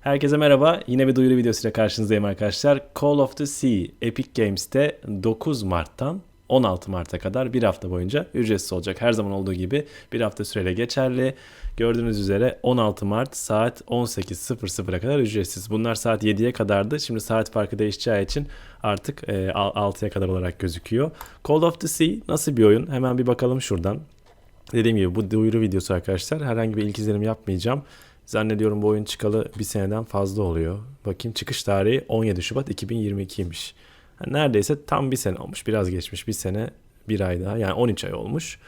Herkese merhaba. Yine bir duyuru videosuyla karşınızdayım arkadaşlar. Call of the Sea Epic Games'te 9 Mart'tan 16 Mart'a kadar bir hafta boyunca ücretsiz olacak. Her zaman olduğu gibi bir hafta süreyle geçerli. Gördüğünüz üzere 16 Mart saat 18.00'a kadar ücretsiz. Bunlar saat 7'ye kadardı. Şimdi saat farkı değişeceği için artık e, 6'ya kadar olarak gözüküyor. Call of the Sea nasıl bir oyun? Hemen bir bakalım şuradan. Dediğim gibi bu duyuru videosu arkadaşlar. Herhangi bir ilk izlenim yapmayacağım. Zannediyorum bu oyun çıkalı bir seneden fazla oluyor. Bakayım çıkış tarihi 17 Şubat 2022'ymiş. Yani neredeyse tam bir sene olmuş. Biraz geçmiş bir sene bir ay daha yani 13 ay olmuş.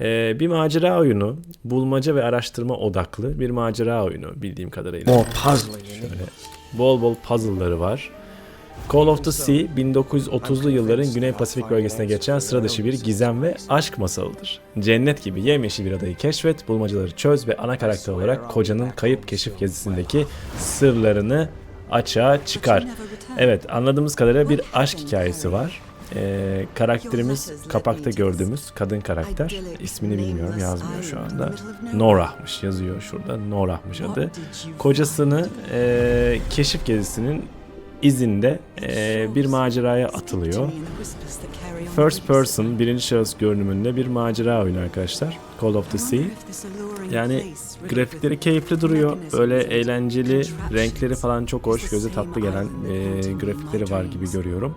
Ee, bir macera oyunu. Bulmaca ve araştırma odaklı bir macera oyunu bildiğim kadarıyla. More puzzling. Şöyle bol bol puzzle'ları var. Call of the Sea 1930'lu yılların Güney Pasifik bölgesine geçen sıra dışı bir gizem ve aşk masalıdır. Cennet gibi yemyeşil bir adayı keşfet, bulmacaları çöz ve ana karakter olarak kocanın kayıp keşif gezisindeki sırlarını açığa çıkar. Evet anladığımız kadarıyla bir aşk hikayesi var. Ee, karakterimiz kapakta gördüğümüz kadın karakter ismini bilmiyorum yazmıyor şu anda. Norah'mış yazıyor şurada Norah'mış adı. Kocasını e, keşif gezisinin izinde e, bir maceraya atılıyor. First person, birinci şahıs görünümünde bir macera oyunu arkadaşlar. Call of the Sea. Yani grafikleri keyifli duruyor. Böyle eğlenceli, renkleri falan çok hoş, göze tatlı gelen e, grafikleri var gibi görüyorum.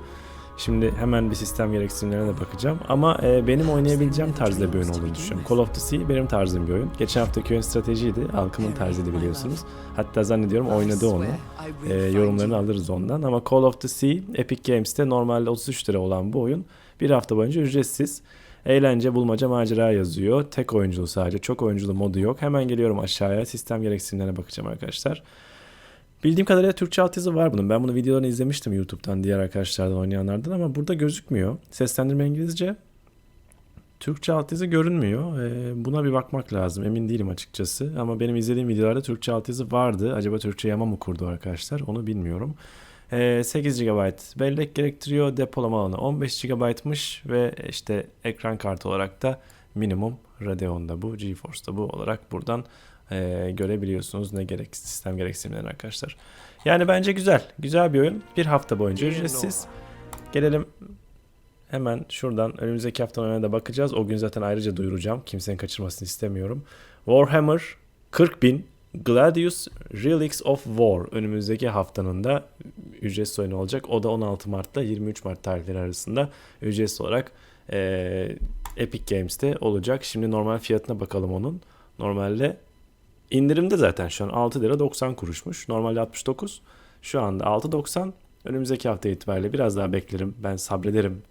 Şimdi hemen bir sistem gereksinimlerine de bakacağım. Ama e, benim oynayabileceğim tarzda bir oyun olduğunu düşünüyorum. Call of the Sea benim tarzım bir oyun. Geçen haftaki oyun stratejiydi. Halkımın tarzıydı biliyorsunuz. Hatta zannediyorum oynadı onu. E, yorumlarını alırız ondan. Ama Call of the Sea Epic Games'te normalde 33 lira olan bu oyun bir hafta boyunca ücretsiz. Eğlence, bulmaca, macera yazıyor. Tek oyunculu sadece. Çok oyunculu modu yok. Hemen geliyorum aşağıya. Sistem gereksinimlerine bakacağım arkadaşlar. Bildiğim kadarıyla Türkçe altyazı var bunun. Ben bunu videolarını izlemiştim YouTube'dan diğer arkadaşlardan oynayanlardan ama burada gözükmüyor. Seslendirme İngilizce. Türkçe altyazı görünmüyor. Ee, buna bir bakmak lazım. Emin değilim açıkçası. Ama benim izlediğim videolarda Türkçe altyazı vardı. Acaba Türkçe yama mı kurdu arkadaşlar? Onu bilmiyorum. Ee, 8 GB bellek gerektiriyor. Depolama alanı 15 GB'mış ve işte ekran kartı olarak da minimum Radeon'da bu, GeForce'da bu olarak buradan e, görebiliyorsunuz ne gerek sistem gereksinimlerini arkadaşlar. Yani bence güzel. Güzel bir oyun. Bir hafta boyunca ücretsiz. Gelelim hemen şuradan önümüzdeki hafta oyuna da bakacağız. O gün zaten ayrıca duyuracağım. Kimsenin kaçırmasını istemiyorum. Warhammer 40.000 Gladius Relics of War önümüzdeki haftanın da ücretsiz oyunu olacak. O da 16 Mart'ta 23 Mart tarihleri arasında ücretsiz olarak e, Epic Games'te olacak. Şimdi normal fiyatına bakalım onun. Normalde indirimde zaten şu an 6 lira 90 kuruşmuş. Normalde 69. Şu anda 6.90. Önümüzdeki hafta itibariyle biraz daha beklerim. Ben sabrederim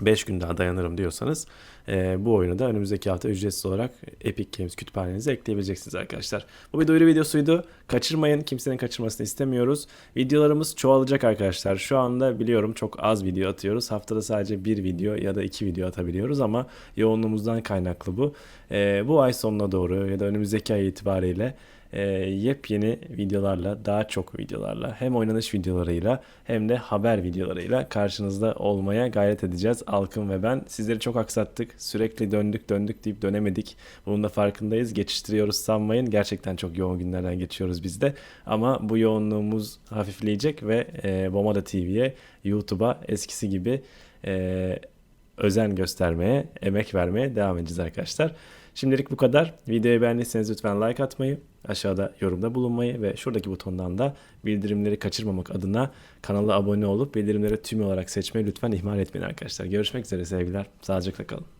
5 gün daha dayanırım diyorsanız e, bu oyunu da önümüzdeki hafta ücretsiz olarak Epic Games kütüphanenize ekleyebileceksiniz arkadaşlar. Bu bir duyuru videosuydu. Kaçırmayın. Kimsenin kaçırmasını istemiyoruz. Videolarımız çoğalacak arkadaşlar. Şu anda biliyorum çok az video atıyoruz. Haftada sadece bir video ya da iki video atabiliyoruz ama yoğunluğumuzdan kaynaklı bu. E, bu ay sonuna doğru ya da önümüzdeki ay itibariyle e, yepyeni videolarla, daha çok videolarla hem oynanış videolarıyla hem de haber videolarıyla karşınızda olmaya gayret edeceğiz. Alkın ve ben sizleri çok aksattık. Sürekli döndük döndük deyip dönemedik. Bunun da farkındayız. Geçiştiriyoruz sanmayın. Gerçekten çok yoğun günlerden geçiyoruz biz de. Ama bu yoğunluğumuz hafifleyecek ve e, Bomada TV'ye, YouTube'a eskisi gibi e, özen göstermeye, emek vermeye devam edeceğiz arkadaşlar. Şimdilik bu kadar. Videoyu beğendiyseniz lütfen like atmayı, aşağıda yorumda bulunmayı ve şuradaki butondan da bildirimleri kaçırmamak adına kanala abone olup bildirimleri tüm olarak seçmeyi lütfen ihmal etmeyin arkadaşlar. Görüşmek üzere sevgiler. Sağlıcakla kalın.